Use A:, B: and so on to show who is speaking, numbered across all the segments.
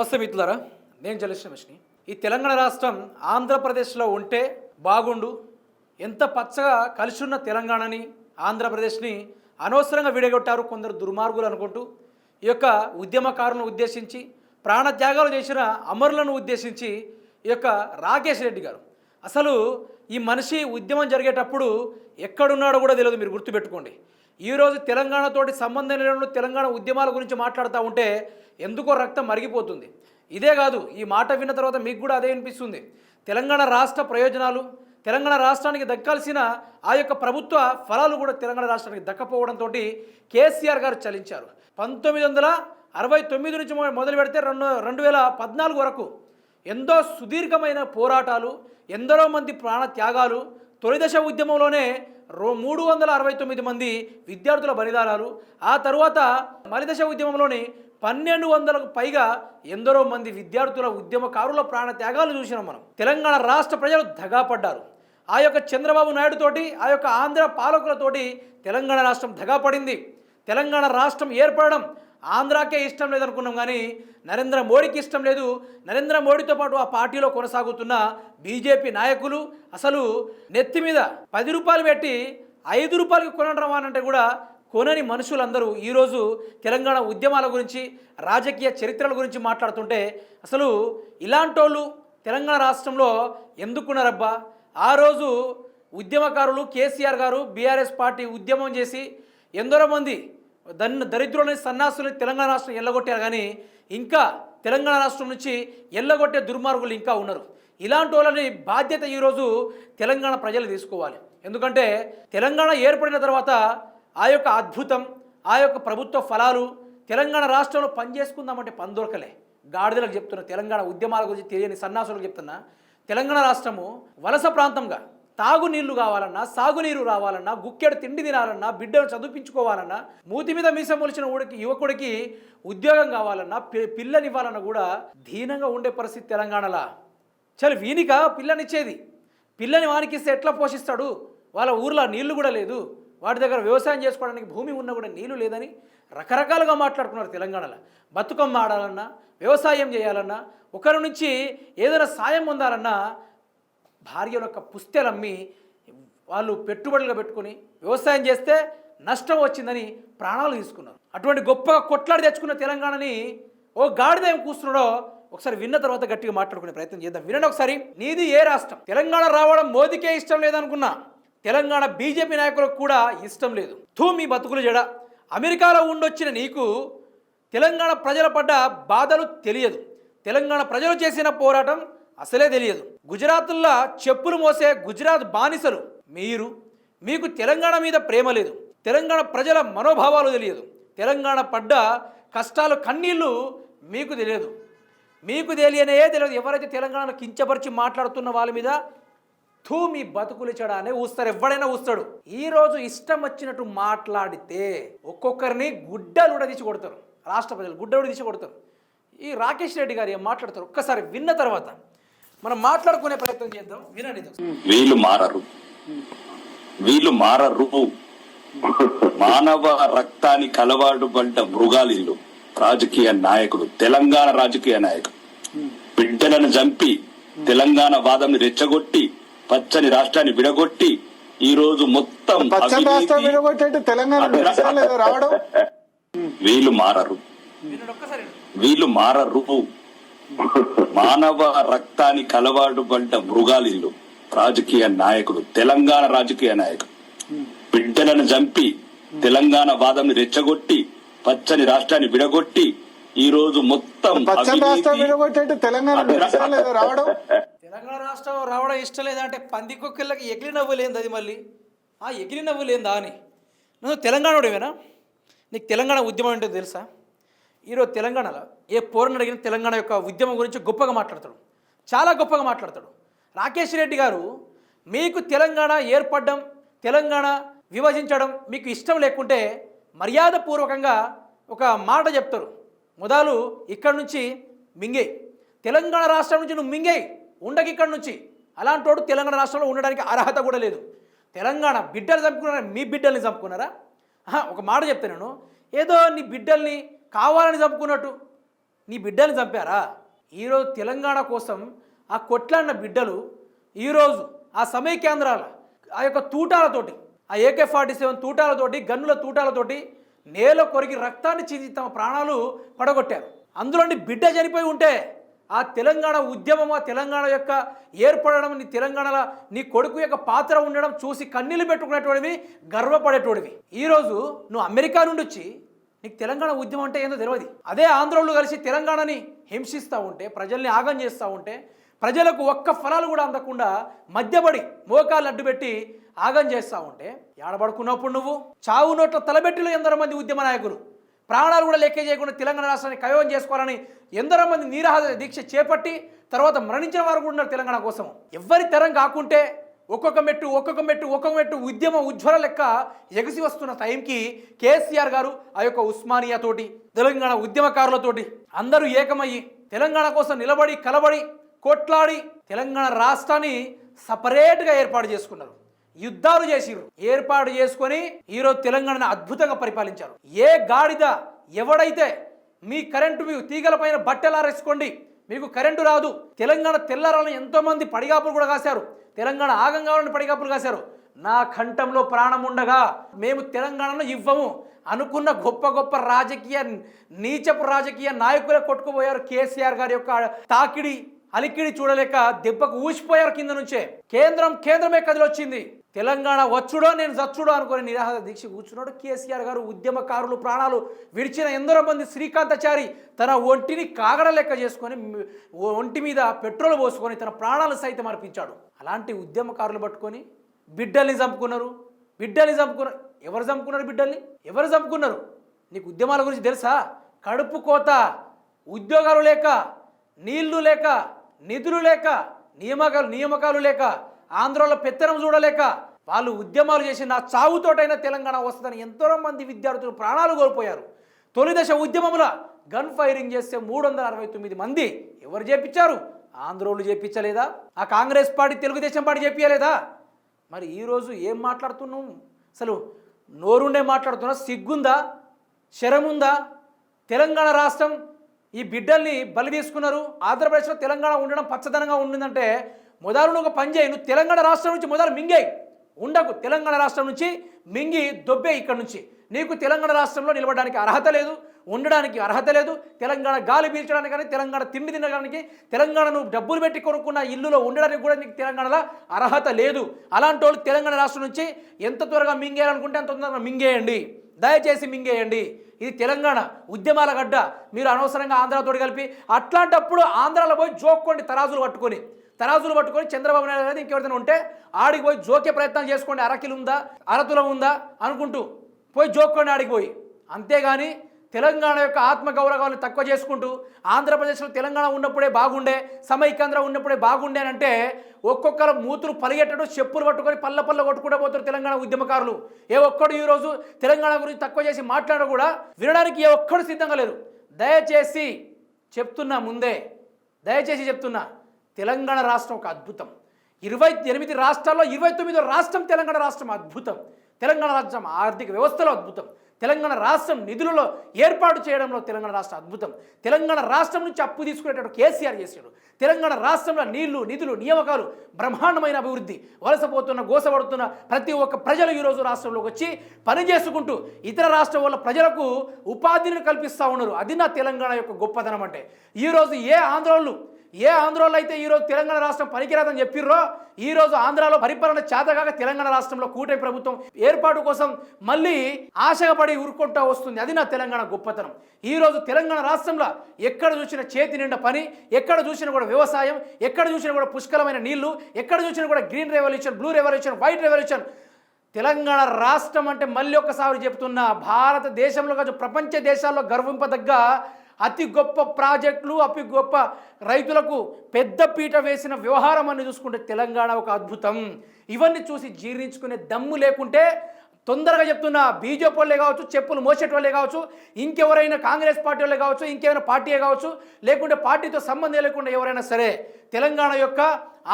A: నమస్తే మిత్రులారా నేను జలశ్రమష్ని ఈ తెలంగాణ రాష్ట్రం ఆంధ్రప్రదేశ్లో ఉంటే బాగుండు. ఎంత పచ్చగా కలిసి ఉన్న తెలంగాణని ఆంధ్రప్రదేశ్ని అనవసరంగా విడగొట్టారు కొందరు దుర్మార్గులు అనుకుంటూ ఈ యొక్క ఉద్యమకారులను ఉద్దేశించి ప్రాణత్యాగాలు చేసిన అమరులను ఉద్దేశించి ఈ యొక్క రాకేష్ రెడ్డి గారు. అసలు ఈ మనిషి ఉద్యమం జరిగేటప్పుడు ఎక్కడున్నాడో కూడా తెలియదు మీరు గుర్తుపెట్టుకోండి. ఈరోజు తెలంగాణతోటి సంబంధం లేని తెలంగాణ ఉద్యమాల గురించి మాట్లాడుతూ ఉంటే ఎందుకో రక్తం మరిగిపోతుంది. ఇదే కాదు ఈ మాట విన్న తర్వాత మీకు కూడా అదే అనిపిస్తుంది. తెలంగాణ రాష్ట్ర ప్రయోజనాలు తెలంగాణ రాష్ట్రానికి దక్కాల్సిన ఆ యొక్క ప్రభుత్వ ఫలాలు కూడా తెలంగాణ రాష్ట్రానికి దక్కపోవడంతో కేసీఆర్ గారు చలించారు. పంతొమ్మిది వందల అరవై తొమ్మిది నుంచి మొదలు పెడితే రెండు రెండు వేల పద్నాలుగు వరకు ఎంతో సుదీర్ఘమైన పోరాటాలు ఎందరో మంది ప్రాణ త్యాగాలు తొలిదశ ఉద్యమంలోనే రో మూడు వందల అరవై తొమ్మిది మంది విద్యార్థుల బలిదానాలు ఆ తరువాత మలిదశ ఉద్యమంలోని పన్నెండు వందలకు పైగా ఎందరో మంది విద్యార్థుల ఉద్యమకారుల ప్రాణ త్యాగాలు చూసినాం మనం. తెలంగాణ రాష్ట్ర ప్రజలు దగాపడ్డారు ఆ యొక్క చంద్రబాబు నాయుడుతోటి ఆ యొక్క ఆంధ్ర పాలకులతోటి తెలంగాణ రాష్ట్రం దగాపడింది తెలంగాణ రాష్ట్రం ఏర్పడడం ఆంధ్రాకే ఇష్టం లేదనుకున్నాం కానీ నరేంద్ర మోడీకి ఇష్టం లేదు. నరేంద్ర మోడీతో పాటు ఆ పార్టీలో కొనసాగుతున్న బీజేపీ నాయకులు అసలు నెత్తి మీద పది రూపాయలు పెట్టి ఐదు రూపాయలకి కొనడం అంటే కూడా కొనని మనుషులందరూ ఈరోజు తెలంగాణ ఉద్యమాల గురించి రాజకీయ చరిత్రల గురించి మాట్లాడుతుంటే అసలు ఇలాంటోళ్ళు తెలంగాణ రాష్ట్రంలో ఎందుకున్నారబ్బా? ఆ రోజు ఉద్యమకారులు కేసీఆర్ గారు బీఆర్ఎస్ పార్టీ ఉద్యమం చేసి ఎందరో మంది దన్ దరిద్రులని సన్నాసులని తెలంగాణ రాష్ట్రం ఎల్లగొట్టారు. కానీ ఇంకా తెలంగాణ రాష్ట్రం నుంచి ఎల్లగొట్టే దుర్మార్గులు ఇంకా ఉన్నారు. ఇలాంటి వాళ్ళని బాధ్యత ఈరోజు తెలంగాణ ప్రజలు తీసుకోవాలి. ఎందుకంటే తెలంగాణ ఏర్పడిన తర్వాత ఆ యొక్క అద్భుతం ఆ యొక్క ప్రభుత్వ ఫలాలు తెలంగాణ రాష్ట్రంలో పనిచేసుకుందామంటే పని దొరకలే గాడిదలకు చెప్తున్నా తెలంగాణ ఉద్యమాల గురించి తెలియని సన్నాసులకు చెప్తున్నా తెలంగాణ రాష్ట్రము వలస ప్రాంతంగా తాగునీళ్ళు కావాలన్నా సాగునీరు రావాలన్నా గుక్కెడు తిండి తినాలన్నా బిడ్డను చదివించుకోవాలన్నా మూతి మీద మీసం మొలిచిన ఊడికి యువకుడికి ఉద్యోగం కావాలన్నా పిల్లనివ్వాలన్నా కూడా దీనంగా ఉండే పరిస్థితి తెలంగాణలో. చలి వీనిక పిల్లనిచ్చేది. పిల్లని వానికిస్తే ఎట్లా పోషిస్తాడు? వాళ్ళ ఊర్లో నీళ్ళు కూడా లేదు. వాటి దగ్గర వ్యవసాయం చేసుకోవడానికి భూమి ఉన్నా కూడా నీళ్ళు లేదని రకరకాలుగా మాట్లాడుకున్నారు తెలంగాణలో. బతుకమ్మ ఆడాలన్నా వ్యవసాయం చేయాలన్నా ఒకరి నుంచి ఏదైనా సాయం పొందాలన్నా భార్యల యొక్క పుస్తెలు అమ్మి వాళ్ళు పెట్టుబడులుగా పెట్టుకొని వ్యవసాయం చేస్తే నష్టం వచ్చిందని ప్రాణాలు తీసుకున్నారు. అటువంటి గొప్పగా కొట్లాడి తెచ్చుకున్న తెలంగాణని ఓ గాడిద ఏం కూస్తున్నాడో ఒకసారి విన్న తర్వాత గట్టిగా మాట్లాడుకునే ప్రయత్నం చేద్దాం. వినండి ఒకసారి నీది ఏ రాష్ట్రం? తెలంగాణ రావడం మోదీకే ఇష్టం లేదనుకున్నా. తెలంగాణ బీజేపీ నాయకులకు కూడా ఇష్టం లేదు. తూ మీ బతుకులు జడ. అమెరికాలో ఉండొచ్చిన నీకు తెలంగాణ ప్రజల పడ్డ బాధలు తెలియదు. తెలంగాణ ప్రజలు చేసిన పోరాటం అసలే తెలియదు. గుజరాత్లో చెప్పులు మోసే గుజరాత్ బానిసలు మీరు. మీకు తెలంగాణ మీద ప్రేమ లేదు. తెలంగాణ ప్రజల మనోభావాలు తెలియదు. తెలంగాణ పడ్డ కష్టాలు కన్నీళ్ళు మీకు తెలియదు. మీకు తెలియనే తెలియదు. ఎవరైతే తెలంగాణను కించపరిచి మాట్లాడుతున్న వాళ్ళ మీద థూ మీ బతుకులు చెడ అనే ఊస్తారు. ఎవడైనా ఊస్తాడు. ఈ రోజు ఇష్టం వచ్చినట్టు మాట్లాడితే ఒక్కొక్కరిని గుడ్డలు కూడా తీసి కొడతారు. రాష్ట్ర ప్రజలు గుడ్డలు తీసి కొడతారు. ఈ రాకేష్ రెడ్డి గారు ఏం మాట్లాడతారు? ఒక్కసారి విన్న తర్వాత మనం మాట్లాడుకునే ప్రయత్నం చేద్దాం. వినండి.
B: వీళ్ళు మారరు. వీళ్ళు మారరు. మానవ రక్తాన్ని కలవాడు పడ్డ మృగాలిల్లు రాజకీయ నాయకుడు తెలంగాణ రాజకీయ నాయకుడు బిడ్డలను చంపి తెలంగాణ వాదం రెచ్చగొట్టి పచ్చని రాష్ట్రాన్ని విడగొట్టి ఈ రోజు మొత్తం
C: పచ్చని రాష్ట్రం విడగొట్టేట్టు తెలంగాణ రావడం?
B: వీళ్ళు మారరు. వీళ్ళు మారరు. మానవ రక్తాన్ని కలవాడు పడ్డ మృగాలిల్లు రాజకీయ నాయకుడు తెలంగాణ రాజకీయ నాయకుడు బిడ్డలను చంపి తెలంగాణ వాదం రెచ్చగొట్టి పచ్చని రాష్ట్రాన్ని విడగొట్టి ఈ రోజు మొత్తం
C: పచ్చని రాష్ట్రం విడగొట్టేట్టు తెలంగాణ రావడం?
A: తెలంగాణ రాష్ట్రం రావడం ఇష్టం లేదంటే అంటే పందికొక్కళ్ళకి ఎగిరి నవ్వు లేనిది అది మళ్ళీ. ఆ ఎగిరి నవ్వులేందా అని. నువ్వు తెలంగాణోడేవేనా? నీకు తెలంగాణ ఉద్యమం అంటే తెలుసా? ఈరోజు తెలంగాణలో ఏ పోరని అడిగిన తెలంగాణ యొక్క ఉద్యమం గురించి గొప్పగా మాట్లాడతాడు. చాలా గొప్పగా మాట్లాడతాడు. రాకేష్ రెడ్డి గారు మీకు తెలంగాణ ఏర్పడడం తెలంగాణ విభజించడం మీకు ఇష్టం లేకుంటే మర్యాదపూర్వకంగా ఒక మాట చెప్తారు. మొదలు ఇక్కడ నుంచి మింగే తెలంగాణ రాష్ట్రం నుంచి నువ్వు మింగేయి. ఉండకి ఇక్కడ నుంచి. అలాంటోడు తెలంగాణ రాష్ట్రంలో ఉండడానికి అర్హత కూడా లేదు. తెలంగాణ బిడ్డలు చంపుకున్నారా? మీ బిడ్డల్ని చంపుకున్నారా? ఒక మాట చెప్తే నేను. ఏదో నీ బిడ్డల్ని కావాలని చంపుకున్నట్టు. నీ బిడ్డల్ని చంపారా? ఈరోజు తెలంగాణ కోసం ఆ కొట్లాడిన బిడ్డలు ఈరోజు ఆ సమయ కేంద్రాల ఆ యొక్క తూటాలతోటి ఆ ఏకే ఫార్టీ సెవెన్ తూటాలతోటి గన్నుల తూటాలతోటి నేల కొరికి రక్తాన్ని చింది తమ ప్రాణాలు పడగొట్టారు. అందులోని బిడ్డ చనిపోయి ఉంటే ఆ తెలంగాణ ఉద్యమం ఆ తెలంగాణ యొక్క ఏర్పడడం నీ తెలంగాణలో నీ కొడుకు యొక్క పాత్ర ఉండడం చూసి కన్నీళ్ళు పెట్టుకునేటోడివి గర్వపడేటోడివి. ఈరోజు నువ్వు అమెరికా నుండి వచ్చి నీకు తెలంగాణ ఉద్యమం అంటే ఏందో తెలియదు అదే ఆంధ్రోళ్ళు కలిసి తెలంగాణని హింసిస్తూ ఉంటే ప్రజల్ని ఆగం చేస్తూ ఉంటే ప్రజలకు ఒక్క ఫలాలు కూడా అందకుండా మధ్యపడి మోకాలు అడ్డుపెట్టి ఆగం చేస్తూ ఉంటే ఏడబడుకున్నప్పుడు నువ్వు చావు నోట్ల తలబెట్టిలో ఎందరో మంది ఉద్యమ నాయకులు. ప్రాణాలు కూడా లెక్క చేయకుండా తెలంగాణ రాష్ట్రాన్ని కయోగం చేసుకోవాలని ఎందరో మంది నీరహాద దీక్ష చేపట్టి తర్వాత మరణించిన వారు కూడా ఉన్నారు తెలంగాణ కోసం. ఎవరి తరం కాకుంటే ఒక్కొక్క మెట్టు ఒక్కొక్క మెట్టు ఒక్కొక్క మెట్టు ఉద్యమ ఉజ్వల లెక్క ఎగసి వస్తున్న టైంకి కేసీఆర్ గారు ఆ యొక్క ఉస్మానియా తోటి తెలంగాణ ఉద్యమకారులతోటి అందరూ ఏకమయ్యి తెలంగాణ కోసం నిలబడి కలబడి కొట్లాడి తెలంగాణ రాష్ట్రాన్ని సపరేట్గా ఏర్పాటు చేసుకున్నారు. యుద్ధాలు చేసిర్రు. ఏర్పాటు చేసుకొని ఈరోజు తెలంగాణను అద్భుతంగా పరిపాలించారు. ఏ గాడిద ఎవడైతే మీ కరెంటు మీ తీగల పైన బట్టలారేసుకోండి మీకు కరెంటు రాదు. తెలంగాణ తెల్లారాలని ఎంతోమంది పడిగాపులు కూడా కాశారు. తెలంగాణ ఆగం కావాలని పడిగాపులు కాశారు. నా కంఠంలో ప్రాణం ఉండగా మేము తెలంగాణను ఇవ్వము. అనుకున్న గొప్ప గొప్ప రాజకీయ నీచపు రాజకీయ నాయకులే కొట్టుకుపోయారు. కేసీఆర్ గారి యొక్క తాకిడి అలికిడి చూడలేక దెబ్బకు ఊసిపోయారు కింద నుంచే. కేంద్రం కేంద్రమే కదిలొచ్చింది. తెలంగాణ వచ్చుడో నేను చచ్చుడో అనుకుని నిరాహార దీక్ష కూర్చున్నాడు. కేసీఆర్ గారు ఉద్యమకారులు ప్రాణాలు విడిచిన ఎందరో మంది శ్రీకాంతాచారి తన ఒంటిని కాగడ లెక్క చేసుకొని ఒంటి మీద పెట్రోల్ పోసుకొని తన ప్రాణాలు సైతం అర్పించాడు. అలాంటి ఉద్యమకారులు పట్టుకొని బిడ్డల్ని చంపుకున్నారు. బిడ్డల్ని చంపుకున్నారు. ఎవరు చంపుకున్నారు బిడ్డల్ని? ఎవరు చంపుకున్నారు? నీకు ఉద్యమాల గురించి తెలుసా? కడుపు కోత ఉద్యోగాలు లేక నీళ్ళు లేక నిధులు లేక నియామకాలు నియామకాలు లేక ఆంధ్రలో పెత్తనం చూడలేక వాళ్ళు ఉద్యమాలు చేసి నా చావుతోటైనా తెలంగాణ వస్తుందని ఎంతో మంది విద్యార్థులు ప్రాణాలు కోల్పోయారు. తొలి దశ ఉద్యమముల గన్ ఫైరింగ్ చేస్తే మూడు వందల అరవై తొమ్మిది మంది ఎవరు చేపించారు? ఆంధ్రోళ్ళు చేపించలేదా? ఆ కాంగ్రెస్ పార్టీ తెలుగుదేశం పార్టీ చేపించలేదా? మరి ఈరోజు ఏం మాట్లాడుతున్నావు అసలు నోరుండే మాట్లాడుతున్నా? సిగ్గుందా? శరముందా? తెలంగాణ రాష్ట్రం ఈ బిడ్డల్ని బలి తీసుకున్నారు. ఆంధ్రప్రదేశ్లో తెలంగాణ ఉండడం పచ్చదనంగా ఉండిందంటే మొదలు నువ్వు ఒక పని చేయి. నువ్వు తెలంగాణ రాష్ట్రం నుంచి మొదలు మింగేయి. ఉండకు. తెలంగాణ రాష్ట్రం నుంచి మింగి దొబ్బే ఇక్కడ నుంచి. నీకు తెలంగాణ రాష్ట్రంలో నిలబడడానికి అర్హత లేదు ఉండడానికి అర్హత లేదు. తెలంగాణ గాలి పీల్చడానికి కానీ తెలంగాణ తిండి తినడానికి తెలంగాణ నువ్వు డబ్బులు పెట్టి కొనుక్కున్న ఇల్లులో ఉండడానికి కూడా నీకు తెలంగాణలో అర్హత లేదు. అలాంటి వాళ్ళు తెలంగాణ రాష్ట్రం నుంచి ఎంత త్వరగా మింగేయాలనుకుంటే అంత తొందరగా మింగేయండి. దయచేసి మింగేయండి. ఇది తెలంగాణ ఉద్యమాల గడ్డ. మీరు అనవసరంగా ఆంధ్రతోటి కలిపి అట్లాంటప్పుడు ఆంధ్రాలో పోయి జోక్కోండి తరాజులు పట్టుకొని. తరాజులు పట్టుకొని చంద్రబాబు నాయుడు గారు ఇంకెవరిదైనా ఉంటే ఆడికి పోయి జోకే ప్రయత్నం చేసుకోండి అరకిలు ఉందా అరతులం ఉందా అనుకుంటూ పోయి జోక్కోండి ఆడికి పోయి. అంతేగాని తెలంగాణ యొక్క ఆత్మగౌరవాన్ని తక్కువ చేసుకుంటూ ఆంధ్రప్రదేశ్లో తెలంగాణ ఉన్నప్పుడే బాగుండే సమైకాంధ్ర ఉన్నప్పుడే బాగుండే అని అంటే ఒక్కొక్కరు మూతులు పలిగెట్టడం చెప్పులు పట్టుకొని పల్ల పల్ల కొట్టుకుంటూ పోతారు తెలంగాణ ఉద్యమకారులు. ఏ ఒక్కడు ఈరోజు తెలంగాణ గురించి తక్కువ చేసి మాట్లాడడం కూడా వినడానికి ఏ ఒక్కడు సిద్ధంగా లేరు దయచేసి చెప్తున్నా ముందే దయచేసి చెప్తున్నా తెలంగాణ రాష్ట్రం ఒక అద్భుతం. ఇరవై ఎనిమిది రాష్ట్రాల్లో ఇరవై తొమ్మిదో రాష్ట్రం తెలంగాణ రాష్ట్రం అద్భుతం. తెలంగాణ రాష్ట్రం ఆర్థిక వ్యవస్థలో అద్భుతం. తెలంగాణ రాష్ట్రం నిధులలో ఏర్పాటు చేయడంలో తెలంగాణ రాష్ట్రం అద్భుతం. తెలంగాణ రాష్ట్రం నుంచి అప్పు తీసుకునేటట్టు కేసీఆర్ చేశాడు. తెలంగాణ రాష్ట్రంలో నీళ్ళు నిధులు నియామకాలు బ్రహ్మాండమైన అభివృద్ధి. వలసపోతున్న గోసపడుతున్న ప్రతి ఒక్క ప్రజలు ఈరోజు రాష్ట్రంలోకి వచ్చి పని చేసుకుంటూ ఇతర రాష్ట్రం వల్ల ప్రజలకు ఉపాధిని కల్పిస్తూ ఉన్నారు. అది నా తెలంగాణ యొక్క గొప్పతనం అంటే. ఈరోజు ఏ ఆందోళనలు ఏ ఆంధ్రలో అయితే ఈరోజు తెలంగాణ రాష్ట్రం పనికిరాదని చెప్పిర్రో ఈరోజు ఆంధ్రాలో పరిపాలన చేతగాక తెలంగాణ రాష్ట్రంలో కూటమి ప్రభుత్వం ఏర్పాటు కోసం మళ్ళీ ఆశగా పడి ఉరుకుంటా వస్తుంది. అది నా తెలంగాణ గొప్పతనం. ఈరోజు తెలంగాణ రాష్ట్రంలో ఎక్కడ చూసినా చేతి నిండా పని ఎక్కడ చూసినా కూడా వ్యవసాయం ఎక్కడ చూసినా కూడా పుష్కలమైన నీళ్ళు ఎక్కడ చూసినా కూడా green revolution blue revolution white revolution. Telangana రాష్ట్రం అంటే మళ్ళీ ఒకసారి చెప్తున్నా భారతదేశంలో కాదు ప్రపంచ దేశాల్లో గర్వింపదగ్గ అతి గొప్ప ప్రాజెక్టులు అతి గొప్ప రైతులకు పెద్ద పీట వేసిన వ్యవహారం అని చూసుకుంటే తెలంగాణ ఒక అద్భుతం. ఇవన్నీ చూసి జీర్ణించుకునే దమ్ము లేకుంటే తొందరగా చెప్తున్నా బీజేపీ వాళ్ళే కావచ్చు చెప్పులు మోసేటి వాళ్ళే కావచ్చు ఇంకెవరైనా కాంగ్రెస్ పార్టీ వాళ్ళే కావచ్చు ఇంకేమైనా పార్టీయే కావచ్చు లేకుంటే పార్టీతో సంబంధం లేకుండా ఎవరైనా సరే తెలంగాణ యొక్క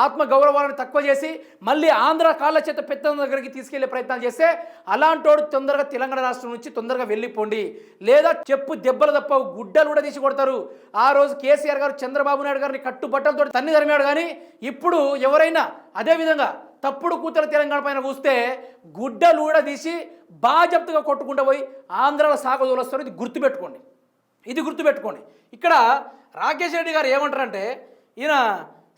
A: ఆత్మ గౌరవాలను తక్కువ చేసి మళ్ళీ ఆంధ్ర కాళ్ళ చేత పెద్ద దగ్గరికి తీసుకెళ్ళే ప్రయత్నాలు చేస్తే అలాంటోడు తొందరగా తెలంగాణ రాష్ట్రం నుంచి తొందరగా వెళ్ళిపోండి. లేదా చెప్పు దెబ్బలు తప్ప గుడ్డలు కూడా తీసి కొడతారు. ఆ రోజు కేసీఆర్ గారు చంద్రబాబు నాయుడు గారిని కట్టుబట్టలతో తన్ని తరిమాడు కానీ ఇప్పుడు ఎవరైనా అదేవిధంగా తప్పుడు కూతురు తెలంగాణ పైన కూస్తే గుడ్డలు కూడా తీసి బాజప్తుగా కొట్టుకుంటూ పోయి ఆంధ్రాలో సాగదోలస్తారు. ఇది గుర్తుపెట్టుకోండి. ఇది గుర్తుపెట్టుకోండి. ఇక్కడ రాకేష్ రెడ్డి గారు ఏమంటారంటే ఈయన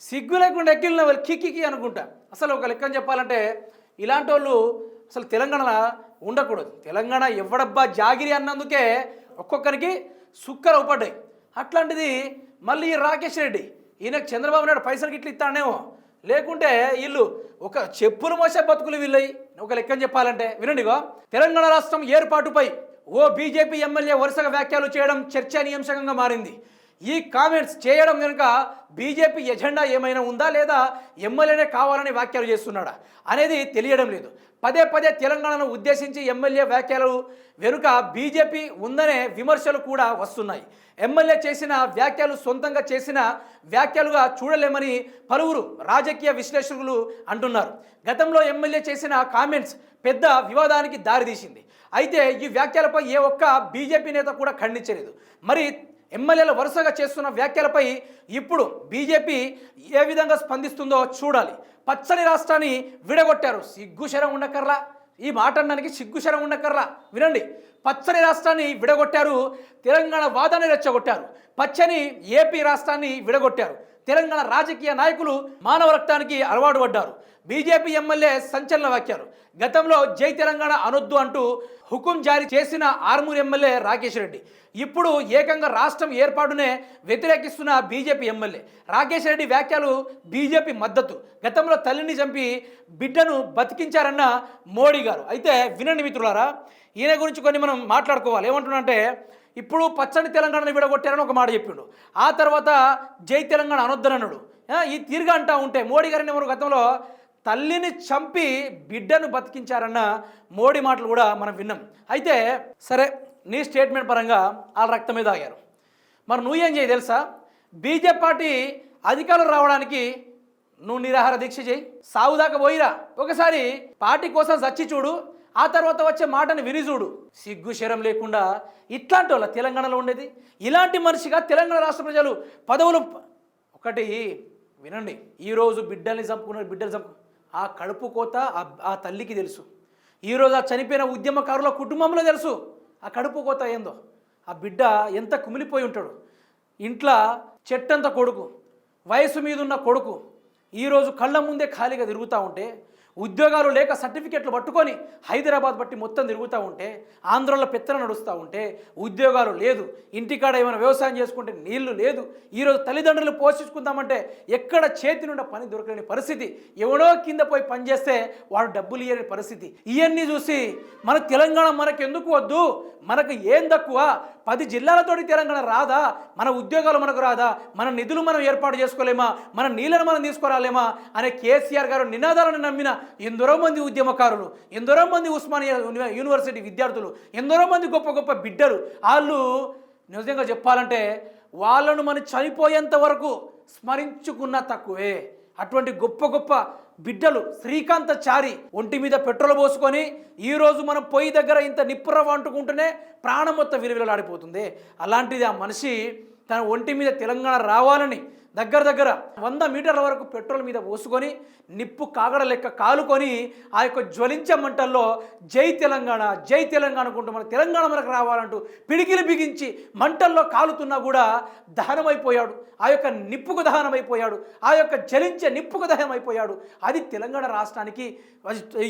A: సిగ్గు లేకుండా ఎక్కిలిన వాళ్ళు కిక్కికి అనుకుంటా. అసలు ఒక లెక్కని చెప్పాలంటే ఇలాంటి వాళ్ళు అసలు తెలంగాణ ఉండకూడదు. తెలంగాణ ఎవడబ్బా జాగిరి అన్నందుకే ఒక్కొక్కరికి సుక్కలు అవుపడ్డాయి. అట్లాంటిది మళ్ళీ రాకేష్ రెడ్డి ఈయనకు చంద్రబాబు నాయుడు పైసలు గిట్లు ఇస్తానేమో లేకుంటే వీళ్ళు ఒక చెప్పులు మోసే బతుకులు వీళ్ళయి. ఒక లెక్కని చెప్పాలంటే. వినండిగో. తెలంగాణ రాష్ట్రం ఏర్పాటుపై ఓ బీజేపీ ఎమ్మెల్యే వరుసగా వ్యాఖ్యలు చేయడం చర్చనీయాంశకంగా మారింది. ఈ కామెంట్స్ చేయడం కనుక బీజేపీ ఎజెండా ఏమైనా ఉందా లేదా ఎమ్మెల్యేనే కావాలని వ్యాఖ్యలు చేస్తున్నాడా అనేది తెలియడం లేదు. పదే పదే తెలంగాణను ఉద్దేశించి ఎమ్మెల్యే వ్యాఖ్యలు వెనుక బీజేపీ ఉందనే విమర్శలు కూడా వస్తున్నాయి. ఎమ్మెల్యే చేసిన వ్యాఖ్యలు సొంతంగా చేసిన వ్యాఖ్యలుగా చూడలేమని పలువురు రాజకీయ విశ్లేషకులు అంటున్నారు. గతంలో ఎమ్మెల్యే చేసిన కామెంట్స్ పెద్ద వివాదానికి దారితీసింది అయితే ఈ వ్యాఖ్యలపై ఏ ఒక్క బీజేపీ నేత కూడా ఖండించలేదు. మరి ఎమ్మెల్యేలు వరుసగా చేస్తున్న వ్యాఖ్యలపై ఇప్పుడు బీజేపీ ఏ విధంగా స్పందిస్తుందో చూడాలి. పచ్చని రాష్ట్రాన్ని విడగొట్టారు. సిగ్గుశరం ఉండకర్లా ఈ మాట అనడానికి సిగ్గుశరం ఉండకర్రా వినండి. పచ్చని రాష్ట్రాన్ని విడగొట్టారు. తెలంగాణ వాదాన్ని రెచ్చగొట్టారు. పచ్చని ఏపీ రాష్ట్రాన్ని విడగొట్టారు. తెలంగాణ రాజకీయ నాయకులు మానవ రక్తానికి అలవాటు పడ్డారు. బీజేపీ ఎమ్మెల్యే సంచలన వ్యాఖ్యలు. గతంలో జై తెలంగాణ అనొద్దు అంటూ హుకుం జారీ చేసిన ఆర్మూర్ ఎమ్మెల్యే రాకేష్ రెడ్డి. ఇప్పుడు ఏకంగా రాష్ట్రం ఏర్పాటునే వ్యతిరేకిస్తున్న బీజేపీ ఎమ్మెల్యే. రాకేష్ రెడ్డి వ్యాఖ్యలు బీజేపీ మద్దతు. గతంలో తల్లిని చంపి బిడ్డను బతికించారన్న మోడీ గారు. అయితే వినండి మిత్రులారా ఈయన గురించి కొన్ని మనం మాట్లాడుకోవాలి. ఏమంటున్నంటే ఇప్పుడు పచ్చని తెలంగాణను విడగొట్టారని ఒక మాట చెప్పిండు. ఆ తర్వాత జై తెలంగాణ అనొద్దనన్నాడు. ఈ తీరుగా అంటా ఉంటే మోడీ గారిని ఎవరు గతంలో తల్లిని చంపి బిడ్డను బతికించారన్న మోడీ మాటలు కూడా మనం విన్నాం. అయితే సరే నీ స్టేట్మెంట్ పరంగా వాళ్ళ రక్తం మీద ఆగారు. మరి నువ్వేం చేయి తెలుసా? బీజేపీ పార్టీ అధికారులు రావడానికి నువ్వు నిరాహార దీక్ష చేయి. సాగుదాకా పోయిరా. ఒకసారి పార్టీ కోసం చచ్చి చూడు. ఆ తర్వాత వచ్చే మాటని విని చూడు. సిగ్గు శరం లేకుండా ఇట్లాంటి వాళ్ళ తెలంగాణలో ఉండేది. ఇలాంటి మనిషిగా తెలంగాణ రాష్ట్ర ప్రజలు పదవులు ఒకటి వినండి. ఈరోజు బిడ్డల్ని చంపుకున్నారు బిడ్డలు చంపు ఆ కడుపు కోత ఆ- తల్లికి తెలుసు. ఈరోజు ఆ చనిపోయిన ఉద్యమకారుల కుటుంబంలో తెలుసు. ఆ కడుపు కోత ఏందో? ఆ బిడ్డ ఎంత కుమిలిపోయి ఉంటాడు? ఇంట్లో చెట్టంత కొడుకు వయసు మీద ఉన్న కొడుకు ఈరోజు కళ్ళ ముందే ఖాళీగా తిరుగుతూ ఉంటే ఉద్యోగాలు లేక సర్టిఫికెట్లు పట్టుకొని హైదరాబాద్ బట్టి మొత్తం తిరుగుతూ ఉంటే ఆంధ్రలో పెత్తన నడుస్తూ ఉంటే ఉద్యోగాలు లేదు. ఇంటికాడ ఏమైనా వ్యవసాయం చేసుకుంటే నీళ్ళు లేదు. ఈరోజు తల్లిదండ్రులు పోషించుకుందామంటే ఎక్కడ చేతి నుండి పని దొరకలేని పరిస్థితి. ఎవడో కింద పోయి పని చేస్తే వాడు డబ్బులు ఇయ్యని పరిస్థితి. ఇవన్నీ చూసి మన తెలంగాణ మనకు ఎందుకు వద్దు? మనకు ఏం తక్కువ? పది జిల్లాలతోటి తెలంగాణ రాదా? మన ఉద్యోగాలు మనకు రాదా? మన నిధులు మనం ఏర్పాటు చేసుకోలేమా? మన నీళ్ళను మనం తీసుకురాలేమా? అనే కేసీఆర్ గారు నినాదాలను నమ్మిన ఎందరో మంది ఉద్యమకారులు ఎందరో మంది ఉస్మానియా యూనివర్సిటీ విద్యార్థులు ఎందరో మంది గొప్ప గొప్ప బిడ్డలు వాళ్ళు నిజంగా చెప్పాలంటే వాళ్ళను మనం చనిపోయేంత వరకు స్మరించుకున్న తక్కువే. అటువంటి గొప్ప గొప్ప బిడ్డలు శ్రీకాంత చారి ఒంటి మీద పెట్రోల్ పోసుకొని ఈరోజు మనం పొయ్యి దగ్గర ఇంత నిప్పురవ్వ అంటుకుంటూనే ప్రాణం మొత్తం విలువలాడిపోతుంది అలాంటిది ఆ మనిషి తన ఒంటి మీద తెలంగాణ రావాలని దగ్గర దగ్గర వంద మీటర్ల వరకు పెట్రోల్ మీద పోసుకొని నిప్పు కాగడ లెక్క కాలుకొని ఆ యొక్క జ్వలించే మంటల్లో జై తెలంగాణ జై తెలంగాణ అనుకుంటూ మన తెలంగాణ మనకు రావాలంటూ పిడికిలు బిగించి మంటల్లో కాలుతున్నా కూడా దహనమైపోయాడు. ఆ యొక్క నిప్పుకు దహనమైపోయాడు. ఆ యొక్క జలించే నిప్పుకు దహనమైపోయాడు. అది తెలంగాణ రాష్ట్రానికి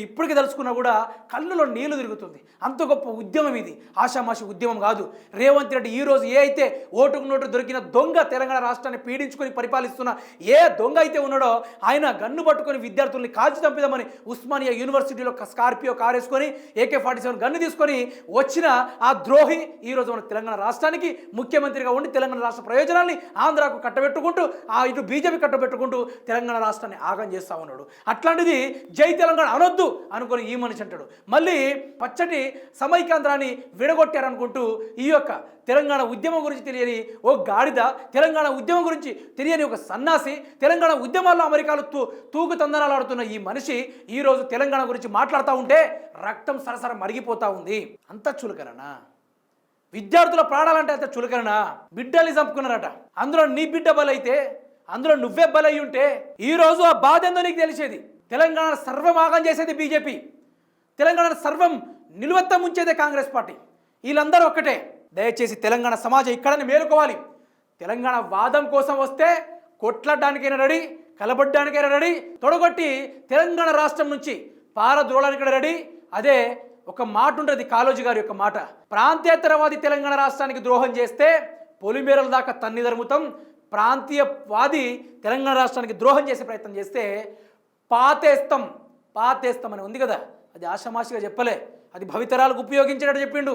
A: ఇప్పటికి తెలుసుకున్నా కూడా కళ్ళులో నీళ్ళు తిరుగుతుంది. అంత గొప్ప ఉద్యమం ఇది. ఆషామాషి ఉద్యమం కాదు. రేవంత్ రెడ్డి ఈరోజు ఏ అయితే ఓటుకు నోటు దొరికిన దొంగ తెలంగాణ రాష్ట్రాన్ని పీడించుకుని పట్టుకొని పరిపాలిస్తున్న ఏ దొంగ అయితే ఉన్నాడో ఆయన గన్ను పట్టుకొని విద్యార్థుల్ని కాల్చి చంపిదామని ఉస్మానియా యూనివర్సిటీలో స్కార్పియో కార్ వేసుకొని ఏకే ఫార్టీ సెవెన్ గన్ను తీసుకొని వచ్చిన ఆ ద్రోహి ఈరోజు మన తెలంగాణ రాష్ట్రానికి ముఖ్యమంత్రిగా ఉండి తెలంగాణ రాష్ట్ర ప్రయోజనాల్ని ఆంధ్రాకు కట్టబెట్టుకుంటూ ఆ ఇటు బీజేపీ కట్టబెట్టుకుంటూ తెలంగాణ రాష్ట్రాన్ని ఆగం చేస్తా ఉన్నాడు. అట్లాంటిది జై తెలంగాణ అనొద్దు అనుకుని ఈ మనిషి అంటాడు. మళ్ళీ పచ్చటి సమైకాంధ్రాన్ని విడగొట్టారనుకుంటూ ఈ యొక్క తెలంగాణ ఉద్యమం గురించి తెలియని ఓ గాడిద తెలంగాణ ఉద్యమం గురించి తెలియని ఒక సన్నాసి తెలంగాణ ఉద్యమాల్లో అమెరికాలో తూ తూగు తందనాలు ఆడుతున్న ఈ మనిషి ఈరోజు తెలంగాణ గురించి మాట్లాడుతూ ఉంటే రక్తం సరసర మరిగిపోతూ ఉంది. అంత చులకననా? విద్యార్థుల ప్రాణాలంటే అంత చులకననా? బిడ్డల్ని చంపుకున్నారట. అందులో నీ బిడ్డ బలైతే అందులో నువ్వే బలై ఉంటే ఈరోజు ఆ బాధ ఏందో నీకు తెలిసేది. తెలంగాణ సర్వమాగం చేసేది బీజేపీ. తెలంగాణ సర్వం నిలువెత్త ముంచేదే కాంగ్రెస్ పార్టీ. వీళ్ళందరూ ఒక్కటే. దయచేసి తెలంగాణ సమాజం ఇక్కడనే మేలుకోవాలి. తెలంగాణ వాదం కోసం వస్తే కొట్లాడడానికైనా రెడీ కలబడ్డానికైనా రెడీ తొడగొట్టి తెలంగాణ రాష్ట్రం నుంచి పారద్రోళానికి రెడీ. అదే ఒక మాట ఉంటుంది కాలోజీ గారి యొక్క మాట. ప్రాంతేతరవాది తెలంగాణ రాష్ట్రానికి ద్రోహం చేస్తే పొలిమేరల దాకా తన్ని ధర్ముతాం ప్రాంతీయవాది తెలంగాణ రాష్ట్రానికి ద్రోహం చేసే ప్రయత్నం చేస్తే పాతేస్తం పాతేస్తం అని ఉంది కదా. అది ఆషమాషిగా చెప్పలే. అది భవితరాలకు ఉపయోగించినట్టు చెప్పిండు.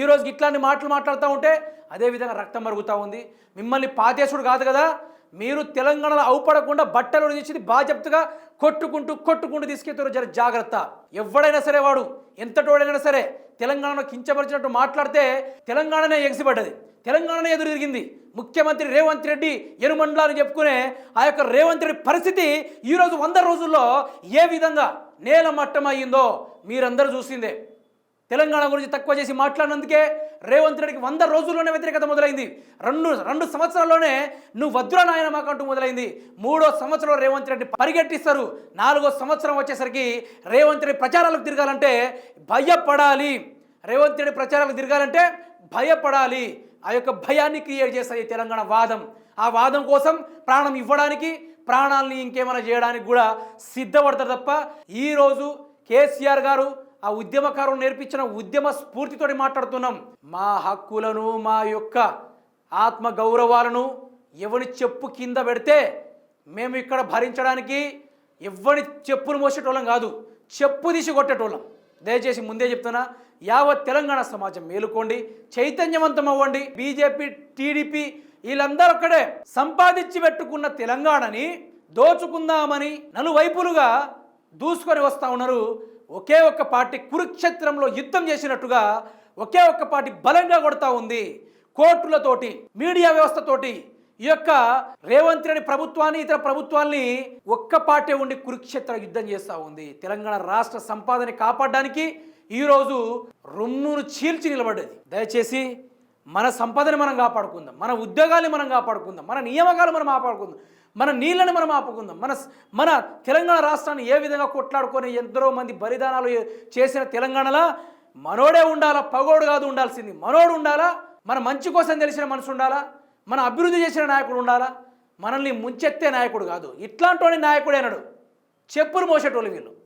A: ఈ రోజుకి ఇట్లాంటి మాటలు మాట్లాడుతూ ఉంటే అదే విధంగా రక్తం మరుగుతూ ఉంది. మిమ్మల్ని పాతేశుడు కాదు కదా. మీరు తెలంగాణలో అవుపడకుండా బట్టలు తెచ్చి బాధ్యతగా కొట్టుకుంటూ కొట్టుకుంటూ తీసుకెళ్తారు జర జాగ్రత్త. ఎవడైనా సరే వాడు ఎంతటోడైనా సరే తెలంగాణను కించపరిచినట్టు మాట్లాడితే తెలంగాణనే ఎగిసిపడ్డది. తెలంగాణనే ఎదురు తిరిగింది. ముఖ్యమంత్రి రేవంత్ రెడ్డి ఎనుమండ్ల అని చెప్పుకునే ఆ యొక్క రేవంత్ రెడ్డి పరిస్థితి ఈరోజు వంద రోజుల్లో ఏ విధంగా నేల మట్టం మీరందరూ చూసిందే. తెలంగాణ గురించి తక్కువ చేసి మాట్లాడినందుకే రేవంత్ రెడ్డికి వంద రోజుల్లోనే వ్యతిరేకత మొదలైంది. రెండు రెండు సంవత్సరాల్లోనే నువ్వు వద్దురా నాయన మాకంటూ మొదలైంది. మూడో సంవత్సరంలో రేవంత్ రెడ్డి పరిగెట్టిస్తారు. నాలుగో సంవత్సరం వచ్చేసరికి రేవంత్ రెడ్డి ప్రచారాలకు తిరగాలంటే భయపడాలి. రేవంత్ రెడ్డి ప్రచారాలకు తిరగాలంటే భయపడాలి. ఆ యొక్క భయాన్ని క్రియేట్ చేస్తాయి తెలంగాణ వాదం. ఆ వాదం కోసం ప్రాణం ఇవ్వడానికి ప్రాణాలని ఇంకేమైనా చేయడానికి కూడా సిద్ధపడతారు తప్ప ఈరోజు కేసీఆర్ గారు ఆ ఉద్యమకారులు నేర్పించిన ఉద్యమ స్ఫూర్తితోటి మాట్లాడుతున్నాం. మా హక్కులను మా యొక్క ఆత్మ గౌరవాలను ఎవరి చెప్పు కింద పెడితే మేము ఇక్కడ భరించడానికి ఎవరి చెప్పులు మోసేటోళ్ళం కాదు చెప్పు తీసి కొట్టేటోళ్ళం. దయచేసి ముందే చెప్తున్నా యావత్ తెలంగాణ సమాజం మేలుకోండి చైతన్యవంతం అవ్వండి బీజేపీ టీడీపీ వీళ్ళందరూ ఒక్కడే సంపాదించి పెట్టుకున్న తెలంగాణని దోచుకుందామని నలువైపులుగా దూసుకొని వస్తూ ఉన్నారు. ఒకే ఒక్క పార్టీ కురుక్షేత్రంలో యుద్ధం చేసినట్టుగా ఒకే ఒక్క పార్టీ బలంగా కొడతా ఉంది. కోర్టులతోటి మీడియా వ్యవస్థతోటి ఈ యొక్క రేవంత్ రెడ్డి ప్రభుత్వాన్ని ఇతర ప్రభుత్వాల్ని ఒక్క ఉండి కురుక్షేత్ర యుద్ధం చేస్తూ ఉంది. తెలంగాణ రాష్ట్ర సంపాదన కాపాడడానికి ఈరోజు రొమ్మును చీల్చి నిలబడ్డది. దయచేసి మన సంపదని మనం కాపాడుకుందాం మన ఉద్యోగాల్ని మనం కాపాడుకుందాం మన నియామకాలు మనం కాపాడుకుందాం మన నీళ్ళని మనం ఆపుకుందాం. మన మన తెలంగాణ రాష్ట్రాన్ని ఏ విధంగా కొట్లాడుకొని ఎందరో మంది బలిదానాలు చేసిన తెలంగాణలో మనోడే ఉండాలా పగోడు కాదు ఉండాల్సింది. మనోడు ఉండాలా మన మంచి కోసం తెలిసిన మనసు ఉండాలా? మన అభివృద్ధి చేసిన నాయకుడు ఉండాలా? మనల్ని ముంచెత్తే నాయకుడు కాదు. ఇట్లాంటి నాయకుడే అన్నాడు చెప్పులు మోసేటోళ్ళు వీళ్ళు.